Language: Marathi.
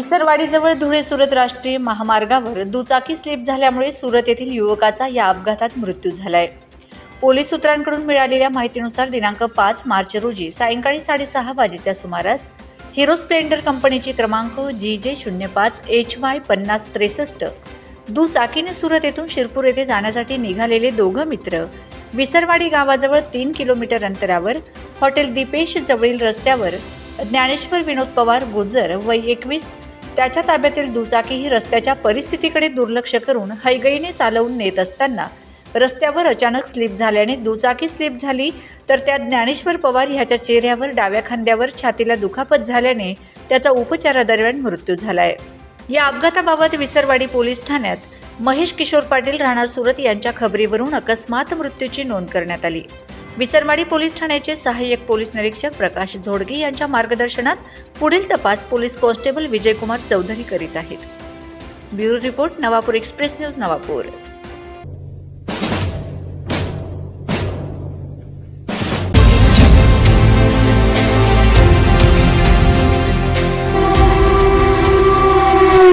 विसरवाडीजवळ धुळे सुरत राष्ट्रीय महामार्गावर दुचाकी स्लिप झाल्यामुळे सुरत येथील युवकाचा या अपघातात मृत्यू झालाय. पोलीस सूत्रांकडून मिळालेल्या माहितीनुसार दिनांक पाच मार्च रोजी सायंकाळी साडेसहा वाजेच्या सुमारास हिरो स्प्लेंडर कंपनीची क्रमांक जी जे शून्य पाच एच वाय पन्नास त्रेसष्ट दुचाकीने सुरत येथून शिरपूर येथे जाण्यासाठी निघालेले दोघं मित्र विसरवाडी गावाजवळ तीन किलोमीटर अंतरावर हॉटेल दीपेश जवळील रस्त्यावर ज्ञानेश्वर विनोद पवार गुजर वय एकवीस त्याच्या ताब्यातील दुचाकी ही रस्त्याच्या परिस्थितीकडे दुर्लक्ष करून हैगईने चालवून नेत असताना रस्त्यावर अचानक स्लिप झाल्याने दुचाकी स्लिप झाली तर त्यात ज्ञानेश्वर पवार ह्याच्या चेहऱ्यावर डाव्या खांद्यावर छातीला दुखापत झाल्याने त्याचा उपचारादरम्यान मृत्यू झालाय. या अपघाताबाबत विसरवाडी पोलीस ठाण्यात महेश किशोर पाटील राहणार सुरत यांच्या खबरीवरून अकस्मात मृत्यूची नोंद करण्यात आली. विसरवाडी पोलीस ठाण्याचे सहाय्यक पोलीस निरीक्षक प्रकाश झोडगे यांच्या मार्गदर्शनात पुढील तपास पोलीस कॉन्स्टेबल विजयकुमार चौधरी करीत आहेत. Bureau report Navapur Express News Navapur.